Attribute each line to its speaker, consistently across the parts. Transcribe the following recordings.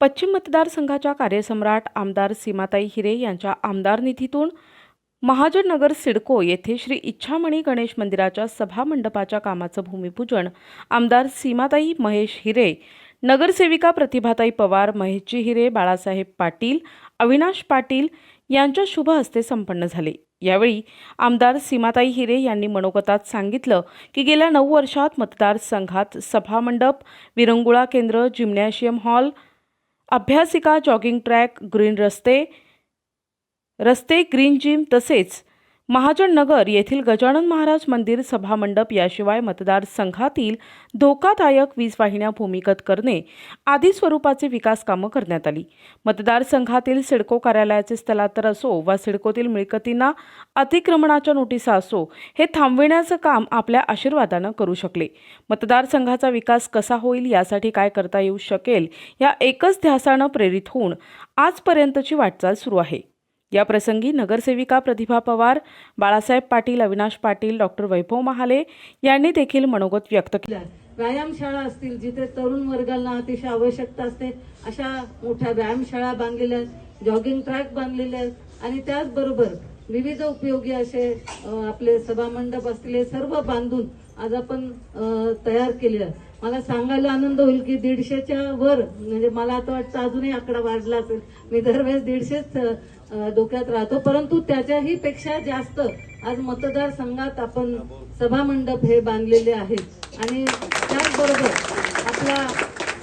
Speaker 1: पश्चिम मतदारसंघाच्या कार्यसम्राट आमदार सीमाताई हिरे यांच्या आमदार निधीतून महाजननगर सिडको येथे श्री इच्छामणी गणेश मंदिराच्या सभामंडपाच्या कामाचं भूमिपूजन आमदार सीमाताई महेश हिरे नगरसेविका प्रतिभाताई पवार महेशजी हिरे बाळासाहेब पाटील अविनाश पाटील यांच्या शुभ हस्ते संपन्न झाले. यावेळी आमदार सीमाताई हिरे यांनी मनोगतात सांगितलं की गेल्या नऊ वर्षात मतदारसंघात सभामंडप विरंगुळा केंद्र जिम्नॅशियम हॉल अभ्यासिका जॉगिंग ट्रॅक ग्रीन रस्ते रस्ते ग्रीन जिम तसेच महाजन नगर येथील गजानन महाराज मंदिर सभामंडप याशिवाय मतदारसंघातील धोकादायक वीज वाहिन्या भूमिगत करणे आदी स्वरूपाचे विकास कामं करण्यात आली. मतदारसंघातील सिडको कार्यालयाचे स्थलांतर असो वा सिडकोतील मिळकतींना अतिक्रमणाच्या नोटिसा असो हे थांबविण्याचं काम आपल्या आशीर्वादानं करू शकले. मतदारसंघाचा विकास कसा होईल यासाठी काय करता येऊ शकेल या एकच ध्यासानं प्रेरित होऊन आजपर्यंतची वाटचाल सुरू आहे. या प्रसंगी नगरसेविका प्रतिभा पवार बाळासाहेब पाटील अविनाश पाटील डॉक्टर वैभव महाले यांनी देखील मनोगत व्यक्त केले.
Speaker 2: व्यायामशाळा असतील जिथे तरुण वर्गाला अतिशय आवश्यकता असते अशा मोठ्या व्यायामशाळा बांधलेल्या आहेत जॉगिंग ट्रॅक बांधलेले आहेत आणि त्याचबरोबर विविध उपयोगी असे आपले सभामंडप असतील हे सर्व बांधून आज आपण तयार केले मला सांगायला आनंद होईल की दीडशेच्या वर म्हणजे मला आता वाटतं अजूनही आकडा वाढला असेल. मी दरवेळेस दीडशेच डोक्यात राहतो. परंतु त्याच्याही पेक्षा जास्त आज मतदारसंघात आपण सभामंडप हे बांधलेले आहेत. आणि त्याचबरोबर आपला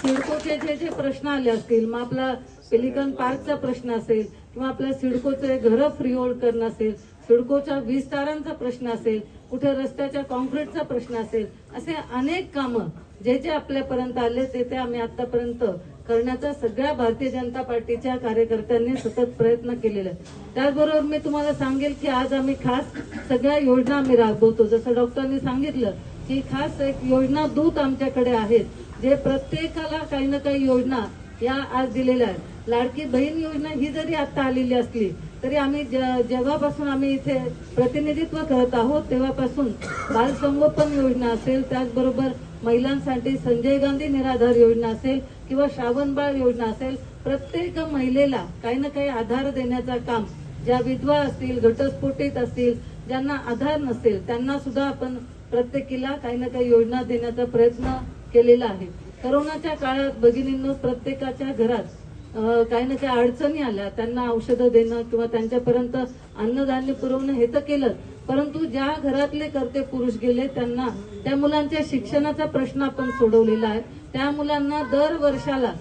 Speaker 2: सिडकोचे जे जे प्रश्न आले असतील मग आपला पेलिकन पार्कचा प्रश्न असेल किंवा आपल्या सिडकोचे घरं फ्रीहोल्ड करणं असेल सिडकोच्या वीज तारांचा प्रश्न असेल कुठे रस्त्याच्या कॉन्क्रीटचा प्रश्न असेल असे अनेक कामं जे जे आपल्यापर्यंत आले ते ते आम्ही आतापर्यंत करण्याचा सगळ्या भारतीय जनता पार्टीच्या कार्यकर्त्यांनी सतत प्रयत्न केलेला आहे त्याचबरोबर मी तुम्हाला सांगेल की आज आम्ही खास सगळ्या योजना आम्ही राबवतो. जसं डॉक्टरांनी सांगितलं की खास एक योजना दूत आमच्याकडे आहेत जे प्रत्येकाला काही ना काही योजना या आज दिलेल्या आहेत. लाडकी बहीण योजना ही जरी आता आलेली असली तरी आम्ही ज- जेव्हापासून आम्ही इथे प्रतिनिधित्व करत आहोत तेव्हापासून बाल संगोपन योजना असेल त्याचबरोबर महिलांसाठी संजय गांधी निराधार योजना असेल किंवा श्रावणबाळ योजना असेल प्रत्येक महिलेला काही ना काही आधार देण्याचं काम ज्या विधवा असतील घटस्फोटित असतील ज्यांना आधार नसेल त्यांना सुद्धा आपण प्रत्येकीला काही ना काही योजना देण्याचा प्रयत्न केलेला आहे. करोनाच्या काळात भगिनींनो प्रत्येकाच्या घरात काही ना काही अडचणी आल्या. त्यांना औषधं देणं किंवा त्यांच्यापर्यंत अन्नधान्य पुरवणं हे तर केलं परंतु ज्या घरातले करते पुरुष गेले त्यांना त्या मुलांच्या शिक्षणाचा प्रश्न आपण सोडवलेला आहे. त्या मुलांना दर वर्षाला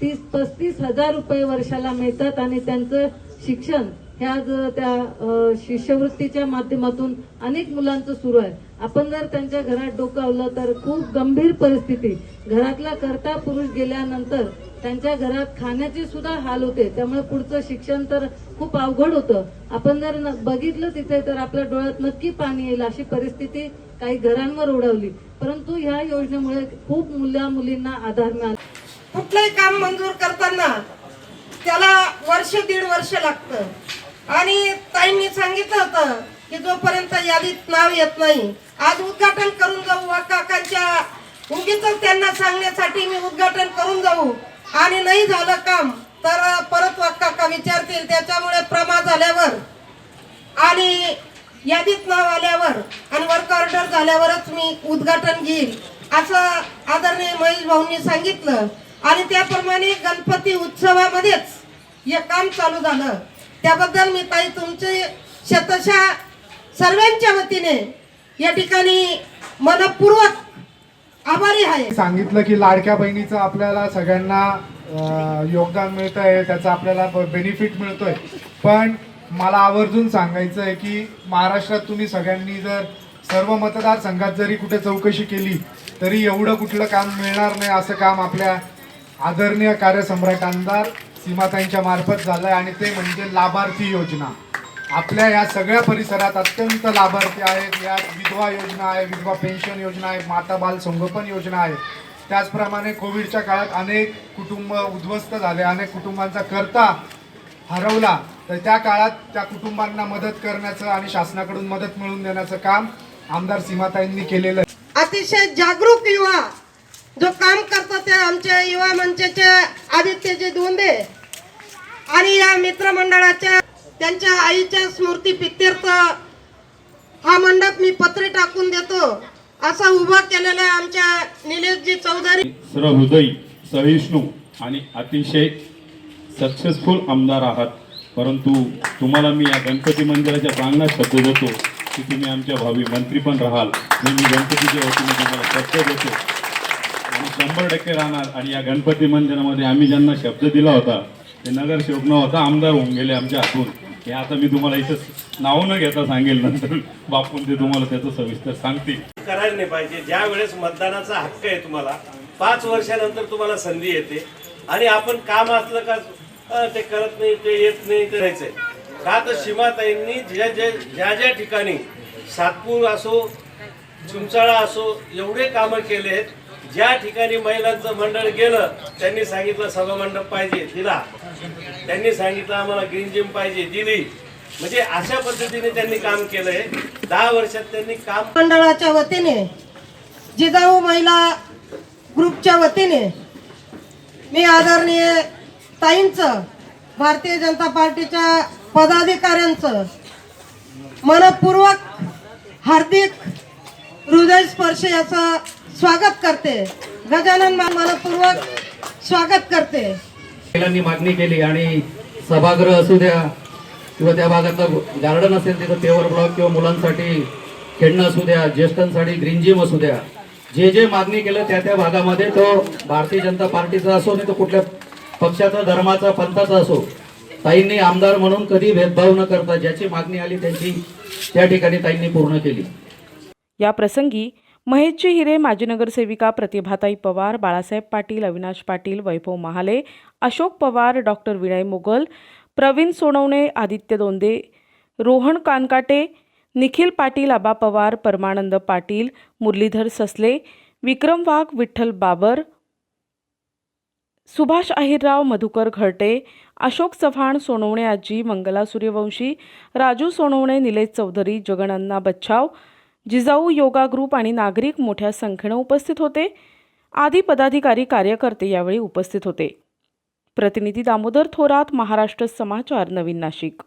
Speaker 2: तीस पस्तीस हजार रुपये वर्षाला मिळतात आणि त्यांचं शिक्षण ह्या त्या शिष्यवृत्तीच्या माध्यमातून अनेक मुलांचं सुरू आहे. आपण जर त्यांच्या घरात डोकावलं तर खूप गंभीर परिस्थिती. घरातला करता पुरुष गेल्यानंतर त्यांच्या घरात खाण्याचे सुद्धा हाल होते. त्यामुळे पुढचं शिक्षण तर खूप अवघड होतं. आपण जर न- बघितलं तिथे तर आपल्या डोळ्यात नक्की पाणी येईल अशी परिस्थिती काही घरांवर ओढवली परंतु ह्या योजनेमुळे खूप मुला मुलींना आधार मिळाला.
Speaker 3: कुठलंही काम मंजूर करताना त्याला वर्ष दीड वर्ष लागतं. आणि ताईंनी सांगितलं होतं की जोपर्यंत यादीत नाव येत नाही आज उद्घाटन करून जाऊ वा काकांच्या उगीच त्यांना सांगण्यासाठी मी उद्घाटन करून जाऊ. आणि नाही झालं काम तर परत वाक्का विचारतील त्याच्यामुळे प्रमा झाल्यावर आणि यादीत नाव आल्यावर आणि वर्क ऑर्डर झाल्यावरच मी उद्घाटन घेईल असं आदरणीय महेश भाऊंनी सांगितलं. आणि त्याप्रमाणे गणपती उत्सवामध्येच हे काम चालू झालं. त्याबद्दल मी ताई तुमचे शतशा सर्वांच्या वतीने या ठिकाणी मनपूर्वक आभारी आहे.
Speaker 4: सांगितलं की लाडक्या बहिणीचं आपल्याला सगळ्यांना योगदान मिळत आहे त्याचा आपल्याला बेनिफिट मिळतोय. पण मला आवर्जून सांगायचं आहे की महाराष्ट्रात तुम्ही सगळ्यांनी जर सर्व मतदारसंघात जरी कुठे चौकशी केली तरी एवढं कुठलं काम मिळणार नाही असं काम आपल्या आदरणीय कार्यसम्राट आमदार सीमाताईंच्या मार्फत झालं आहे आणि ते म्हणजे लाभार्थी योजना. आपल्या या सगळ्या परिसरात अत्यंत लाभार्थी आहेत. या विधवा योजना आहे विधवा पेन्शन योजना आहे माता बाल संगोपन योजना आहे. त्याचप्रमाणे कोविडच्या काळात अनेक कुटुंब उद्ध्वस्त झाले. अनेक कुटुंबांचा करता हरवला. तर त्या काळात त्या कुटुंबांना मदत करण्याचं आणि शासनाकडून मदत मिळवून देण्याचं काम आमदार सीमाताईंनी केलेलं आहे.
Speaker 3: अतिशय जागरूक युवा जो काम करतो ते आमच्या युवा मंचाचे आदित्यजी धोंदे आणि या मित्रमंडळाच्या त्यांच्या आईच्या स्मृती पित्यर्थ हा मंडप मी पत्रे टाकून देतो. असा उभा केलेला आमच्या निलेशजी चौधरी.
Speaker 5: सहृदयी सहिष्णू आणि अतिशय सक्सेसफुल आमदार आहात. परंतु तुम्हाला मी या गणपती मंदिराच्या प्रांगणात शब्द देतो की तुम्ही आमच्या भावी मंत्री पण राहाल. मी गणपतीच्या वतीने तुम्हाला शब्द देतो शंभर टक्के राहणार. आणि या गणपती मंदिरामध्ये आम्ही ज्यांना शब्द दिला होता ते नगरसेवक न होता आमदार होऊन गेले आमच्या हातून. हे आता मी तुम्हाला इथं नाव न घेता सांगेल नंतर. बापून ते तुम्हाला त्याचं सविस्तर सांगतील.
Speaker 6: करायला नाही पाहिजे. ज्या वेळेस मतदानाचा हक्क आहे तुम्हाला पाच वर्षानंतर तुम्हाला संधी येते. आणि आपण काम असलं का ते करत नाही ते येत नाही करायचंय. का तर सीमाताईंनी ज्या ज्या ज्या ज्या ठिकाणी सातपूर असो चिंचाळा असो एवढे कामं केले आहेत ज्या ठिकाणी महिलांचं मंडळ गेलं त्यांनी सांगितलं सभा मंडप पाहिजे दिला त्यांनी सांगितलं आम्हाला ग्रीन जिम पाहिजे दिली. म्हणजे अशा पद्धतीने त्यांनी काम केलंय. दहा वर्षात त्यांनी काम
Speaker 3: मंडळाच्या वतीने जिजाऊ महिला ग्रुपच्या वतीने मी आदरणीय ताईंचं भारतीय जनता पार्टीच्या पदाधिकाऱ्यांचं मनपूर्वक हार्दिक हृदयस्पर्शी असं स्वागत करते. गजानन मनपूर्वक स्वागत करते.
Speaker 7: महिलांनी मागणी केली आणि सभागृह असू द्या किंवा त्या भागातलं गार्डन असेल तिथं पेवर ब्लॉक किंवा मुलांसाठी खेळणं असू द्या ज्येष्ठांसाठी ग्रीन जिम असू द्या जे जे मागणी केलं त्या त्या भागामध्ये तो भारतीय जनता पार्टीचा असो नाही तो कुठल्या पक्षाचा धर्माचा पंथाचा असो ताईंनी आमदार म्हणून कधी भेदभाव न करता ज्याची मागणी आली त्यांची त्या ठिकाणी ताईंनी पूर्ण केली.
Speaker 1: या प्रसंगी महेशजी हिरे माजी नगरसेविका प्रतिभाताई पवार बाळासाहेब पाटील अविनाश पाटील वैभव महाले अशोक पवार डॉक्टर विनय मोगल प्रवीण सोनवणे आदित्य दोंदे रोहन कानकाटे निखिल पाटील आबा पवार परमानंद पाटील मुरलीधर ससले विक्रम वाघ विठ्ठल बाबर सुभाष अहिरराव मधुकर घरटे अशोक चव्हाण सोनवणे आजी मंगला सूर्यवंशी राजू सोनवणे निलेश चौधरी जगनन्ना बच्छाव जिजाऊ योगा ग्रुप आणि नागरिक मोठ्या संख्येनं उपस्थित होते. आदी पदाधिकारी कार्यकर्ते यावेळी उपस्थित होते. प्रतिनिधी दामोदर थोरात महाराष्ट्र समाचार नवीन नाशिक.